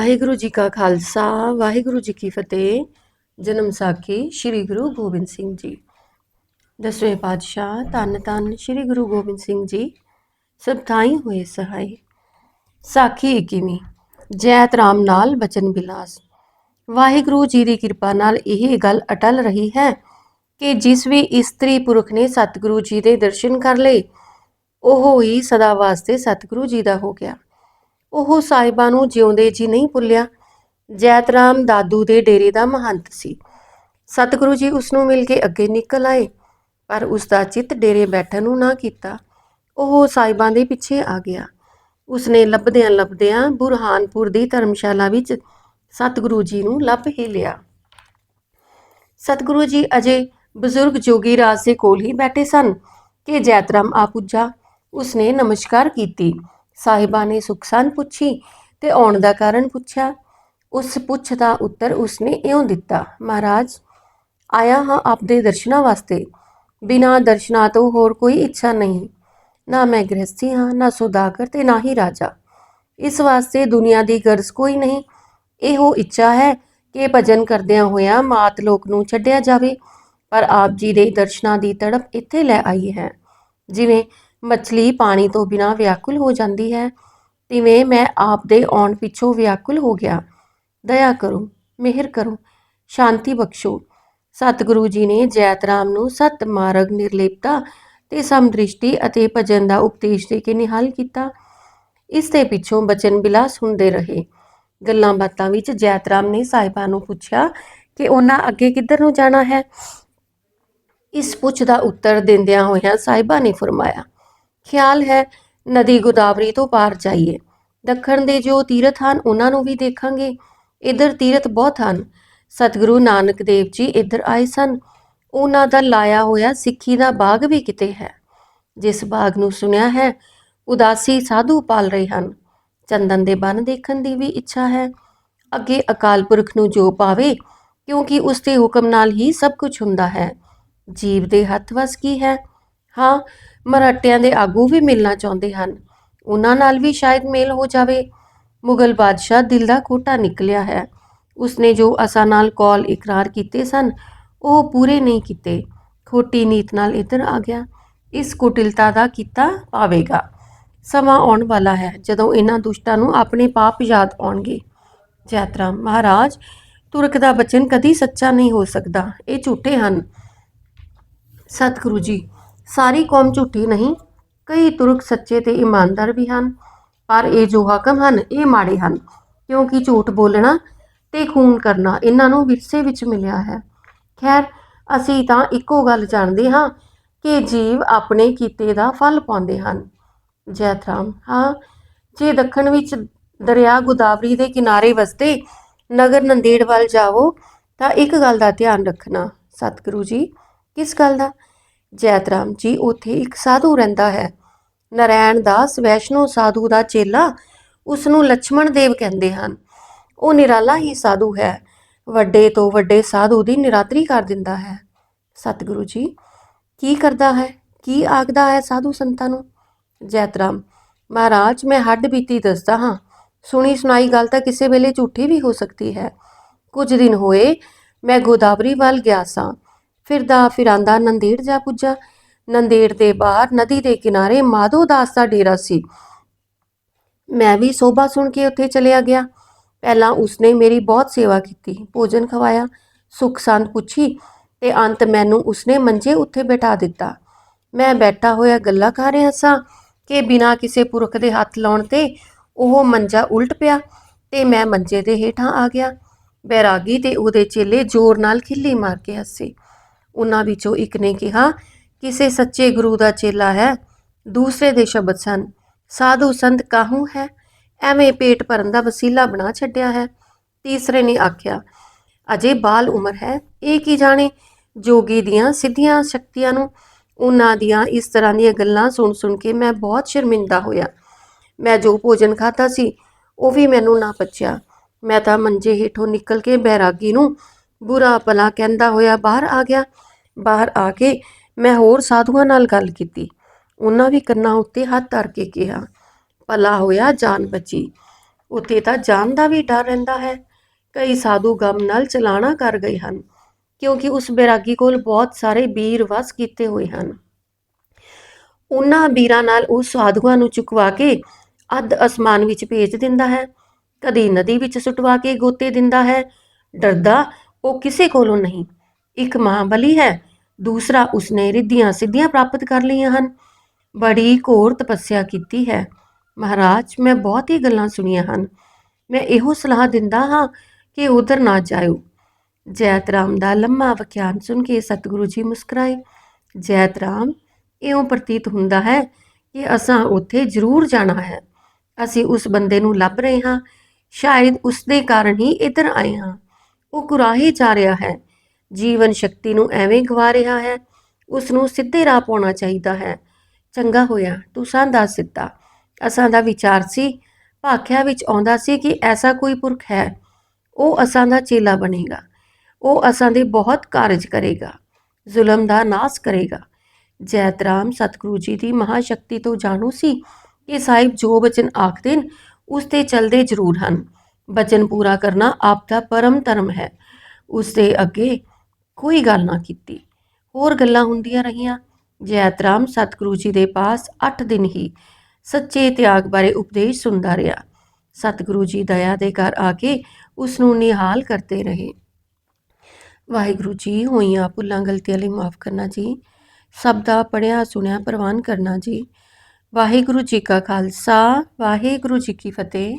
ਵਾਹਿਗੁਰੂ ਜੀ ਕਾ ਖਾਲਸਾ, ਵਾਹਿਗੁਰੂ ਜੀ ਕੀ ਫਤਿਹ। ਜਨਮ ਸਾਖੀ ਸ੍ਰੀ ਗੁਰੂ ਗੋਬਿੰਦ ਸਿੰਘ ਜੀ। ਦਸਵੇਂ ਪਾਤਸ਼ਾਹ ਧੰਨ ਧੰਨ ਸ੍ਰੀ ਗੁਰੂ ਗੋਬਿੰਦ ਸਿੰਘ ਜੀ। ਸਭ ਥਾਈ ਹੋਏ ਸਹਾਈ। ਸਾਖੀ 21ਵੀਂ ਜੈਤ ਰਾਮ ਨਾਲ ਬਚਨ ਬਿਲਾਸ। ਵਾਹਿਗੁਰੂ ਜੀ ਦੀ ਕਿਰਪਾ ਨਾਲ ਇਹ ਗੱਲ ਅਟਲ ਰਹੀ ਹੈ ਕਿ ਜਿਸ ਵੀ ਇਸਤਰੀ ਪੁਰਖ ਨੇ ਸਤਿਗੁਰੂ ਜੀ ਦੇ ਦਰਸ਼ਨ ਕਰ ਲਏ, ਉਹ ਹੀ ਸਦਾ ਵਾਸਤੇ ਸਤਿਗੁਰੂ ਜੀ ਦਾ ਹੋ ਗਿਆ। ਉਹ ਸਾਹਿਬਾਂ ਨੂੰ ਜਿਉਂਦੇ ਜੀ ਨਹੀਂ ਭੁੱਲਿਆ। ਜੈਤਰਾਮ ਦਾਦੂ ਦੇ ਡੇਰੇ ਦਾ ਮਹੰਤ ਸੀ। ਸਤਿਗੁਰੂ ਜੀ ਉਸ ਨੂੰ ਮਿਲ ਕੇ ਅੱਗੇ ਨਿਕਲ ਆਏ, ਪਰ ਉਸ ਦਾ ਚਿੱਤ ਡੇਰੇ ਬੈਠਣ ਨੂੰ ਨਾ ਕੀਤਾ। ਉਹ ਸਾਹਿਬਾਂ ਦੇ ਪਿੱਛੇ ਆ ਗਿਆ। ਉਸਨੇ ਲੱਭਦਿਆਂ ਲੱਭਦਿਆਂ ਬੁਰਹਾਨਪੁਰ ਦੀ ਧਰਮਸ਼ਾਲਾ ਵਿੱਚ ਸਤਿਗੁਰੂ ਜੀ ਨੂੰ ਲੱਭ ਹੀ ਲਿਆ। ਸਤਿਗੁਰੂ ਜੀ ਅਜੇ ਬਜ਼ੁਰਗ ਜੋਗੀ ਰਾਜ ਦੇ ਕੋਲ ਹੀ ਬੈਠੇ ਸਨ ਕਿ ਜੈਤਰਾਮ ਆ ਪੁੱਜਾ। ਉਸਨੇ ਨਮਸਕਾਰ ਕੀਤੀ। ਸਾਹਿਬਾ ਨੇ ਸੁਖਸਾਨ ਪੁੱਛੀ ਤੇ ਆਉਣ ਦਾ ਕਾਰਨ ਪੁੱਛਿਆ। ਉਸ ਪੁੱਛ ਦਾ ਉੱਤਰ ਉਸਨੇ ਇਉਂ ਦਿੱਤਾ, ਮਹਾਰਾਜ, ਆਇਆ ਹਾਂ ਆਪ ਦਰਸ਼ਨਾਂ ਵਾਸਤੇ। ਬਿਨਾਂ ਦਰਸ਼ਨਾਂ ਤੋਂ ਹੋਰ ਕੋਈ ਇੱਛਾ ਨਹੀਂ। ਨਾ ਮੈਂ ਗ੍ਰਹਸਥੀ ਹਾਂ, ਨਾ ਸੁਦਾਗਰ ਤੇ ਨਾ ਹੀ ਰਾਜਾ। ਇਸ ਵਾਸਤੇ ਦੁਨੀਆ ਦੀ ਗਰਜ਼ ਕੋਈ ਨਹੀਂ। ਇਹੋ ਇੱਛਾ ਹੈ ਕਿ ਭਜਨ ਕਰਦਿਆਂ ਹੋਇਆਂ ਮਾਤ ਲੋਕ ਨੂੰ ਛੱਡਿਆ ਜਾਵੇ। ਪਰ ਆਪ ਜੀ ਦੇ ਦਰਸ਼ਨਾਂ ਦੀ ਤੜਪ ਇੱਥੇ ਲੈ ਆਈ ਹੈ। ਜਿਵੇਂ ਮੱਛਲੀ ਪਾਣੀ ਤੋਂ ਬਿਨਾਂ ਵਿਆਕੁਲ ਹੋ ਜਾਂਦੀ ਹੈ। ਤਿਵੇਂ ਮੈਂ ਆਪ ਦੇ ਆਉਣ ਪਿੱਛੋਂ ਵਿਆਕੁਲ ਹੋ ਗਿਆ। ਦਇਆ ਕਰੋ, ਮਿਹਰ ਕਰੋ, ਸ਼ਾਂਤੀ ਬਖਸ਼ੋ। ਸਤਿਗੁਰੂ ਜੀ ਨੇ ਜੈਤਰਾਮ ਨੂੰ ਸਤ ਮਾਰਗ ਨਿਰਲੇਪਤਾ ਤੇ ਸਮਦ੍ਰਿਸ਼ਟੀ ਅਤੇ ਭਜਨ ਦਾ ਉਪਦੇਸ਼ ਦੇ ਕੇ ਨਿਹਾਲ ਕੀਤਾ। ਇਸ ਦੇ ਪਿੱਛੋਂ ਬਚਨ ਬਿਲਾਸ ਹੁੰਦੇ ਰਹੇ। ਗੱਲਾਂ ਬਾਤਾਂ ਵਿੱਚ ਜੈਤਰਾਮ ਨੇ ਸਾਹਿਬਾਂ ਨੂੰ ਪੁੱਛਿਆ ਕਿ ਉਹਨਾਂ ਅੱਗੇ ਕਿੱਧਰ ਨੂੰ ਜਾਣਾ ਹੈ। ਇਸ ਪੁੱਛ ਦਾ ਉੱਤਰ ਦਿੰਦਿਆਂ ਹੋਇਆਂ ਸਾਹਿਬਾਂ ਨੇ ਫਰਮਾਇਆ ਖਿਆਲ ਹੈ, ਨਦੀ ਗੋਦਾਵਰੀ ਤੋਂ ਪਾਰ ਜਾਈਏ। ਦੱਖਣ ਦੇ ਜੋ ਤੀਰਥ ਹਨ, ਉਹਨਾਂ ਨੂੰ ਵੀ ਦੇਖਾਂਗੇ। ਇੱਧਰ ਤੀਰਥ ਬਹੁਤ ਹਨ। ਸਤਿਗੁਰੂ ਨਾਨਕ ਦੇਵ ਜੀ ਇੱਧਰ ਆਏ ਸਨ। ਉਹਨਾਂ ਦਾ ਲਾਇਆ ਹੋਇਆ ਸਿੱਖੀ ਦਾ ਬਾਗ ਵੀ ਕਿਤੇ ਹੈ। ਜਿਸ ਬਾਗ ਨੂੰ ਸੁਣਿਆ ਹੈ, ਉਦਾਸੀ ਸਾਧੂ ਪਾਲ ਰਹੇ ਹਨ। ਚੰਦਨ ਦੇ ਬਨ ਦੇਖਣ ਦੀ ਵੀ ਇੱਛਾ ਹੈ। ਅੱਗੇ ਅਕਾਲ ਪੁਰਖ ਨੂੰ ਜੋ ਪਾਵੇ, ਕਿਉਂਕਿ ਉਸ ਦੇ ਹੁਕਮ ਨਾਲ ਹੀ ਸਭ ਕੁਝ ਹੁੰਦਾ ਹੈ। ਜੀਵ ਦੇ ਹੱਥ ਵਸ ਕੀ ਹੈ? ਹਾਂ ਮਰਾਠਿਆਂ ਦੇ ਆਗੂ ਵੀ ਮਿਲਣਾ ਚਾਹੁੰਦੇ ਹਨ। ਉਹਨਾਂ ਨਾਲ ਵੀ ਸ਼ਾਇਦ ਮੇਲ ਹੋ ਜਾਵੇ। ਮੁਗਲ ਬਾਦਸ਼ਾਹ ਦਿਲ ਦਾ ਕੋਟਾ ਨਿਕਲਿਆ ਹੈ। ਉਸਨੇ ਜੋ ਅਸਾਂ ਨਾਲ ਕੌਲ ਇਕਰਾਰ ਕੀਤੇ ਸਨ, ਉਹ ਪੂਰੇ ਨਹੀਂ ਕੀਤੇ। ਖੋਟੀ ਨੀਤ ਨਾਲ ਇੱਧਰ ਆ ਗਿਆ। ਇਸ ਕੁਟਿਲਤਾ ਦਾ ਕੀਤਾ ਪਾਵੇਗਾ ਸਮਾਂ ਆਉਣ ਵਾਲਾ ਹੈ ਜਦੋਂ ਇਹਨਾਂ ਦੁਸ਼ਟਾਂ ਨੂੰ ਆਪਣੇ ਪਾਪ ਯਾਦ ਆਉਣਗੇ। ਜੈਤਰਾਮ ਮਹਾਰਾਜ, ਤੁਰਕ ਦਾ ਬਚਨ ਕਦੀ ਸੱਚਾ ਨਹੀਂ ਹੋ ਸਕਦਾ। ਇਹ ਝੂਠੇ ਹਨ। ਸਤਿਗੁਰੂ ਜੀ ਸਾਰੀ ਕੌਮ ਝੂਠੀ ਨਹੀਂ, ਕਈ ਤੁਰਕ ਸੱਚੇ ਤੇ ਇਮਾਨਦਾਰ ਵੀ ਹਨ, ਪਰ ਇਹ ਜੋ ਹਾਕਮ ਹਨ, ਇਹ ਮਾੜੇ ਹਨ, ਕਿਉਂਕਿ ਝੂਠ ਬੋਲਣਾ ਤੇ ਖੂਨ ਕਰਨਾ ਇਹਨਾਂ ਨੂੰ ਵਿਰਸੇ ਵਿੱਚ ਮਿਲਿਆ ਹੈ। ਖੈਰ, ਅਸੀਂ ਤਾਂ ਇੱਕੋ ਗੱਲ ਜਾਣਦੇ ਹਾਂ ਕਿ ਜੀਵ ਆਪਣੇ ਕੀਤੇ ਦਾ ਫਲ ਪਾਉਂਦੇ ਹਨ। ਜੈਤਰਾਮ, ਹਾਂ, ਜੇ ਦੱਖਣ ਵਿੱਚ ਦਰਿਆ ਗੋਦਾਵਰੀ ਦੇ ਕਿਨਾਰੇ ਵਸਦੇ ਨਗਰ ਨੰਦੇੜ ਵੱਲ ਜਾਵੋ, ਤਾਂ ਇੱਕ ਗੱਲ ਦਾ ਧਿਆਨ ਰੱਖਣਾ। ਸਤਿਗੁਰੂ ਜੀ, ਕਿਸ ਗੱਲ ਦਾ? ਜੈਤਰਾਮ ਜੀ, ਉੱਥੇ ਇੱਕ ਸਾਧੂ ਰਹਿੰਦਾ ਹੈ। ਨਰੈਣ ਦਾਸ ਵੈਸ਼ਨੋ ਸਾਧੂ ਦਾ ਚੇਲਾ ਉਸ ਨੂੰ ਲక్ష్మణ ਦੇਵ ਕਹਿੰਦੇ ਹਨ। ਉਹ ਨਿਰਾਲਾ ਹੀ ਸਾਧੂ ਹੈ। ਵੱਡੇ ਤੋਂ ਵੱਡੇ ਸਾਧੂ ਦੀ ਨਿਰਾਤਰੀ ਕਰ ਦਿੰਦਾ ਹੈ। ਸਤਿਗੁਰੂ ਜੀ, ਕੀ ਕਰਦਾ ਹੈ? ਕੀ ਆਖਦਾ ਹੈ ਸਾਧੂ ਸੰਤਾਂ ਨੂੰ? ਜੈਤਰਾਮ, ਮਹਾਰਾਜ, ਮੈਂ ਹੱਡ ਬੀਤੀ ਦੱਸਦਾ ਹਾਂ। ਸੁਣੀ ਸੁਣਾਈ ਗੱਲ ਤਾਂ ਕਿਸੇ ਵੇਲੇ ਝੂਠੀ ਵੀ ਹੋ ਸਕਦੀ ਹੈ। ਕੁਝ ਦਿਨ ਹੋਏ, ਮੈਂ ਗੋਦਾਵਰੀ ਵੱਲ ਗਿਆ ਸਾਂ। ਫਿਰਦਾ ਫਿਰਾਂਦਾ ਨੰਦੇੜ ਜਾ ਪੁੱਜਾ। ਨੰਦੇੜ ਦੇ ਬਾਹਰ ਨਦੀ ਦੇ ਕਿਨਾਰੇ ਮਾਧੋ ਦਾਸ ਦਾ ਡੇਰਾ ਸੀ। ਮੈਂ ਵੀ ਸੋਭਾ ਸੁਣ ਕੇ ਉੱਥੇ ਚਲਿਆ ਗਿਆ। ਪਹਿਲਾਂ ਉਸਨੇ ਮੇਰੀ ਬਹੁਤ ਸੇਵਾ ਕੀਤੀ, ਭੋਜਨ ਖਵਾਇਆ, ਸੁੱਖ ਸੰਤ ਪੁੱਛੀ ਤੇ ਅੰਤ ਮੈਨੂੰ ਉਸਨੇ ਮੰਜੇ ਉੱਤੇ ਬਿਠਾ ਦਿੱਤਾ। ਮੈਂ ਬੈਠਾ ਹੋਇਆ ਗੱਲਾਂ ਕਰ ਰਿਹਾ ਸਾਂ ਕਿ ਬਿਨਾਂ ਕਿਸੇ ਪੁਰਖ ਦੇ ਹੱਥ ਲਾਉਣ ਤੇ ਉਹ ਮੰਜਾ ਉਲਟ ਪਿਆ ਤੇ ਮੈਂ ਮੰਜੇ ਦੇ ਹੇਠਾਂ ਆ ਗਿਆ। ਬੈਰਾਗੀ ਤੇ ਉਹਦੇ ਚੇਲੇ ਜ਼ੋਰ ਨਾਲ ਖਿੱਲੀ ਮਾਰ ਕੇ ਹੱਸੇ। ਉਹਨਾਂ ਵਿੱਚੋਂ ਇੱਕ ਨੇ ਕਿਹਾ, ਕਿਸੇ ਸੱਚੇ ਗੁਰੂ ਦਾ ਚੇਲਾ ਹੈ, ਦੂਸਰੇ ਦੇ ਸ਼ਬਦ ਸਨ। ਸਾਧੂ ਸੰਤ ਕਾਹੂ ਹੈ? ਐਵੇਂ ਪੇਟ ਭਰਨ ਦਾ ਵਸੀਲਾ ਬਣਾ ਛੱਡਿਆ ਹੈ। ਤੀਸਰੇ ਨੇ ਆਖਿਆ, ਅਜੇ ਬਾਲ ਉਮਰ ਹੈ, ਇਹ ਕੀ ਜਾਣੇ? ਜੋਗੀ ਦੀਆਂ ਸਿੱਧੀਆਂ ਸ਼ਕਤੀਆਂ ਨੂੰ, ਉਹਨਾਂ ਦੀਆਂ ਇਸ ਤਰ੍ਹਾਂ ਦੀਆਂ ਗੱਲਾਂ ਸੁਣ ਸੁਣ ਕੇ ਮੈਂ ਬਹੁਤ ਸ਼ਰਮਿੰਦਾ ਹੋਇਆ। ਮੈਂ ਜੋ ਭੋਜਨ ਖਾਧਾ ਸੀ, ਉਹ ਵੀ ਮੈਨੂੰ ਨਾ ਪਚਿਆ। ਮੈਂ ਤਾਂ ਮੰਜੇ ਹੇਠੋਂ ਨਿਕਲ ਕੇ ਬੈਰਾਗੀ ਨੂੰ ਬੁਰਾ ਭਲਾ ਕਹਿੰਦਾ ਹੋਇਆ ਬਾਹਰ ਆ ਗਿਆ। ਬਾਹਰ ਆ ਕੇ ਮੈਂ ਹੋਰ ਸਾਧੂਆਂ ਨਾਲ ਗੱਲ ਕੀਤੀ। ਉਹਨਾਂ ਵੀ ਕੰਨਾਂ ਉੱਤੇ ਹੱਥ ਧਰ ਕੇ ਕਿਹਾ, ਭਲਾ ਹੋਇਆ ਜਾਨ ਬਚੀ। ਉੱਥੇ ਤਾਂ ਜਾਨ ਦਾ ਵੀ ਡਰ ਰਹਿੰਦਾ ਹੈ। ਕਈ ਸਾਧੂ ਗਮ ਨਾਲ ਚਲਾਣਾ ਕਰ ਗਏ ਹਨ, ਕਿਉਂਕਿ ਉਸ ਬੈਰਾਗੀ ਕੋਲ ਬਹੁਤ ਸਾਰੇ ਵੀਰ ਵਸ ਕੀਤੇ ਹੋਏ ਹਨ। ਉਹਨਾਂ ਬੀਰਾਂ ਨਾਲ ਉਹ ਸਾਧੂਆਂ ਨੂੰ ਚੁਕਵਾ ਕੇ ਅੱਧ ਅਸਮਾਨ ਵਿੱਚ ਭੇਜ ਦਿੰਦਾ ਹੈ। ਕਦੀ ਨਦੀ ਵਿੱਚ ਸੁਟਵਾ ਕੇ ਗੋਤੇ ਦਿੰਦਾ ਹੈ। ਡਰਦਾ ਉਹ ਕਿਸੇ ਕੋਲੋਂ ਨਹੀਂ। ਇੱਕ ਮਹਾਬਲੀ ਹੈ, ਦੂਸਰਾ ਉਸਨੇ ਰਿੱਧੀਆਂ ਸਿੱਧੀਆਂ ਪ੍ਰਾਪਤ ਕਰ ਲਈਆਂ ਹਨ। ਬੜੀ ਘੋਰ ਤਪੱਸਿਆ ਕੀਤੀ ਹੈ। ਮਹਾਰਾਜ, ਮੈਂ ਬਹੁਤ ਹੀ ਗੱਲਾਂ ਸੁਣੀਆਂ ਹਨ। ਮੈਂ ਇਹੋ ਸਲਾਹ ਦਿੰਦਾ ਹਾਂ ਕਿ ਉਧਰ ਨਾ ਜਾਇਓ। ਜੈਤ ਰਾਮ ਦਾ ਲੰਮਾ ਵਿਖਿਆਨ ਸੁਣ ਕੇ ਸਤਿਗੁਰੂ ਜੀ ਮੁਸਕਰਾਏ। ਜੈਤ ਰਾਮ ਇਉਂ ਪ੍ਰਤੀਤ ਹੁੰਦਾ ਹੈ ਕਿ ਅਸਾਂ ਉੱਥੇ ਜ਼ਰੂਰ ਜਾਣਾ ਹੈ। ਅਸੀਂ ਉਸ ਬੰਦੇ ਨੂੰ ਲੱਭ ਰਹੇ ਹਾਂ। ਸ਼ਾਇਦ ਉਸ ਦੇ ਕਾਰਨ ਹੀ ਇੱਧਰ ਆਏ ਹਾਂ। ਉਹ ਕੁਰਾਹੀ ਜਾ ਰਿਹਾ ਹੈ। ਜੀਵਨ ਸ਼ਕਤੀ ਨੂੰ ਐਵੇਂ ਗਵਾ ਰਿਹਾ ਹੈ ਉਸ ਨੂੰ ਸਿੱਧੇ ਰਾਹ ਪਾਉਣਾ ਚਾਹੀਦਾ ਹੈ। ਚੰਗਾ ਹੋਇਆ, ਤੂੰ ਸਾਂ ਦੱਸ ਦਿੱਤਾ ਅਸਾਂ ਦਾ ਵਿਚਾਰ ਸੀ, ਭਾਖਿਆ ਵਿੱਚ ਆਉਂਦਾ ਸੀ ਕਿ ਐਸਾ ਕੋਈ ਪੁਰਖ ਹੈ। ਉਹ ਅਸਾਂ ਦਾ ਚੇਲਾ ਬਣੇਗਾ। ਉਹ ਅਸਾਂ ਦੇ ਬਹੁਤ ਕਾਰਜ ਕਰੇਗਾ। ਜ਼ੁਲਮ ਦਾ ਨਾਸ ਕਰੇਗਾ। ਜੈਤਰਾਮ ਸਤਿਗੁਰੂ ਜੀ ਦੀ ਮਹਾਸ਼ਕਤੀ ਤੋਂ ਜਾਣੂ ਸੀ। ਕਿ ਸਾਹਿਬ ਜੋ ਬਚਨ ਆਖਦੇ ਨੇ, ਉਸ ਤੇ ਚੱਲਦੇ ਜ਼ਰੂਰ ਹਨ। ਬਚਨ ਪੂਰਾ ਕਰਨਾ ਆਪ ਦਾ ਪਰਮ ਧਰਮ ਹੈ। ਉਸ ਦੇ ਅੱਗੇ ਕੋਈ ਗੱਲ ਨਾ ਕੀਤੀ। ਹੋਰ ਗੱਲਾਂ ਹੁੰਦੀਆਂ ਰਹੀਆਂ। ਜੈਤਰਾਮ ਸਤਿਗੁਰੂ ਜੀ ਦੇ ਪਾਸ 8 ਦਿਨ ਹੀ ਸੱਚੇ ਤਿਆਗ ਬਾਰੇ ਉਪਦੇਸ਼ ਸੁਣਦਾ ਰਿਹਾ। ਸਤਿਗੁਰੂ ਜੀ ਦਇਆ ਦੇ ਘਰ ਆ ਕੇ ਉਸ ਨੂੰ ਨਿਹਾਲ ਕਰਦੇ ਰਹੇ। ਵਾਹਿਗੁਰੂ ਜੀ, ਹੋਈਆਂ ਭੁੱਲਾਂ, ਗਲਤੀਆਂ ਲਈ ਮਾਫ ਕਰਨਾ ਜੀ। ਸਭ ਦਾ ਪੜਿਆ ਸੁਣਿਆ, ਪ੍ਰਵਾਨ ਕਰਨਾ ਜੀ। ਵਾਹਿਗੁਰੂ ਜੀ ਕਾ ਖਾਲਸਾ, ਵਾਹਿਗੁਰੂ ਜੀ ਕੀ ਫਤਿਹ।